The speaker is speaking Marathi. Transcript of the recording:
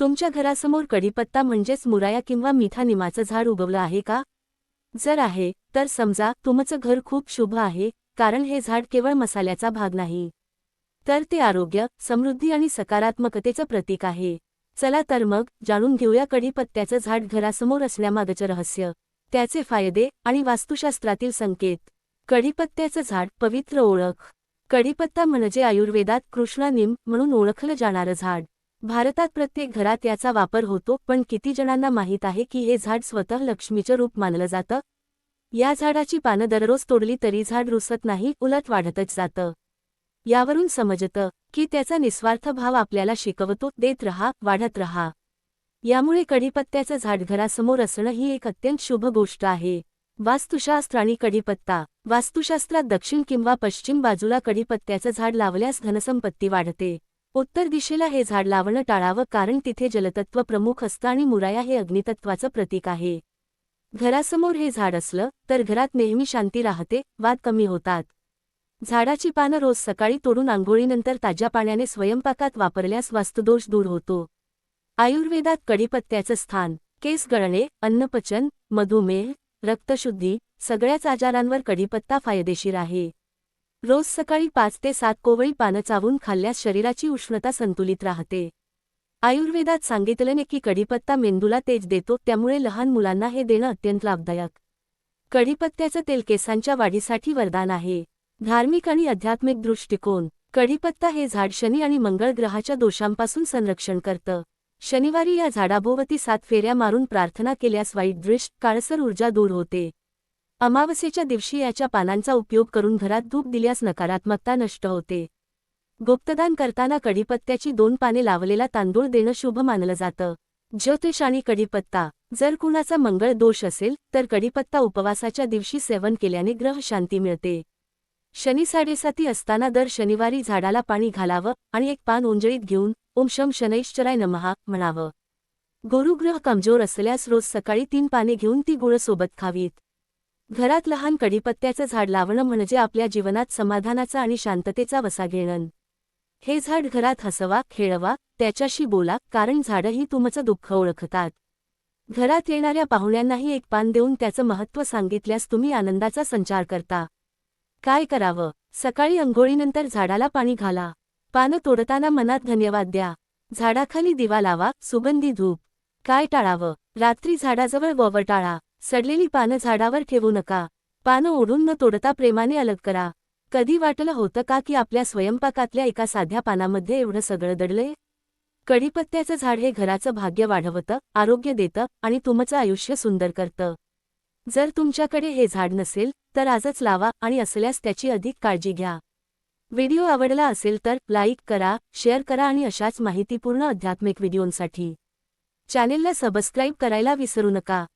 तुमच्या घरासमोर कढीपत्ता म्हणजेच मुराया किंवा मिठा निमाचं झाड उगवलं आहे का? जर आहे तर समजा तुमचं घर खूप शुभ आहे कारण हे झाड केवळ मसाल्याचा भाग नाही. तर ते आरोग्य समृद्धी आणि सकारात्मकतेचं प्रतीक आहे. चला तर मग जाणून घेऊया कढीपत्त्याचं झाड घरासमोर असण्यामागचं रहस्य. त्याचे फायदे आणि वास्तुशास्त्रातील संकेत. कढीपत्त्याचं झाड पवित्र ओळख. कढीपत्ता म्हणजे आयुर्वेदात कृष्णानिम म्हणून ओळखलं जाणारं झाड. भारतात प्रत्येक घरात याचा वापर होतो पण किती जणांना माहीत आहे की हे झाड स्वतः लक्ष्मीचं रूप मानलं जातं? या झाडाची पानं दररोज तोडली तरी झाड रुसत नाही उलट वाढतच जातं. यावरून समजतं की त्याचा निस्वार्थ भाव आपल्याला शिकवतो देत रहा वाढत रहा. यामुळे कढीपत्त्याचं झाड घरासमोर असणं ही एक अत्यंत शुभ गोष्ट आहे. वास्तुशास्त्र आणि कढीपत्ता वास्तुशास्त्रात दक्षिण किंवा पश्चिम बाजूला कढीपत्त्याचं झाड लावल्यास धनसंपत्ती वाढते. उत्तर दिशेला हे झाड लावणं टाळावं कारण तिथे जलतत्व प्रमुख असतं आणि मुराया हे अग्नितत्वाचं प्रतीक आहे. घरासमोर हे झाड असलं तर घरात नेहमी शांती राहते वाद कमी होतात. झाडाची पानं रोज सकाळी तोडून आंघोळीनंतर ताज्या पाण्याने स्वयंपाकात वापरल्यास वास्तुदोष दूर होतो. आयुर्वेदात कडीपत्त्याचं स्थान केस गळणे अन्नपचन मधुमेह रक्तशुद्धी सगळ्याच आजारांवर कडीपत्ता फायदेशीर आहे. रोज सकाळी पाच ते सात कोवळी पानं चावून खाल्ल्यास शरीराची उष्णता संतुलित राहते. आयुर्वेदात सांगितलेने की कढीपत्ता मेंदूला तेज देतो त्यामुळे लहान मुलांना हे देणं अत्यंत लाभदायक. कढीपत्त्याचं तेल केसांच्या वाढीसाठी वरदान आहे. धार्मिक आणि आध्यात्मिक दृष्टिकोन कढीपत्ता हे झाड शनी आणि मंगळ ग्रहाच्या दोषांपासून संरक्षण करतं. शनिवारी या झाडाभोवती सात फेऱ्या मारून प्रार्थना केल्यास वाईट दृष्ट काळसर ऊर्जा दूर होते. अमावस्येच्या दिवशी याच्या पानांचा उपयोग करून घरात धूप दिल्यास नकारात्मकता नष्ट होते. गुप्तदान करताना कडीपत्त्याची दोन पाने लावलेला तांदूळ देणं शुभ मानलं जातं. ज्योतिष आणि कडीपत्ता जर कुणाचा मंगळ दोष असेल तर कडीपत्ता उपवासाच्या दिवशी सेवन केल्याने ग्रह शांती मिळते. शनी साडेसाती असताना दर शनिवारी झाडाला पाणी घालावं आणि एक पान उंजळीत घेऊन ओम शम शनैश्चराय नमहा म्हणावं. गुरुग्रह कमजोर असल्यास रोज सकाळी तीन पाने घेऊन ती गुळ सोबत खावीत. घरात लहान कडीपत्त्याचं झाड लावणं म्हणजे आपल्या जीवनात समाधानाचा आणि शांततेचा वसा घेणं. हे झाड घरात हसवा खेळवा त्याच्याशी बोला कारण झाडंही तुमचं दुःख ओळखतात. घरात येणाऱ्या पाहुण्यांनाही एक पान देऊन त्याचं महत्त्व सांगितल्यास तुम्ही आनंदाचा संचार करता. काय करावं? सकाळी अंघोळीनंतर झाडाला पाणी घाला. पानं तोडताना मनात धन्यवाद द्या. झाडाखाली दिवा लावा सुगंधी धूप. काय टाळावं? रात्री झाडाजवळ वव टाळा. सडलेली पानं झाडावर ठेवू नका. पानं ओढून न तोडता प्रेमाने अलग करा. कधी वाटलं होतं का की आपल्या स्वयंपाकातल्या एका साध्या पानामध्ये एवढं सगळं दडलंय? कढीपत्त्याचं झाड हे घराचं भाग्य वाढवतं आरोग्य देतं आणि तुमचं आयुष्य सुंदर करतं. जर तुमच्याकडे हे झाड नसेल तर आजच लावा आणि असल्यास त्याची अधिक काळजी घ्या. व्हिडिओ आवडला असेल तर लाईक करा शेअर करा आणि अशाच माहितीपूर्ण आध्यात्मिक व्हिडिओंसाठी. चॅनेलला सबस्क्राईब करायला विसरू नका.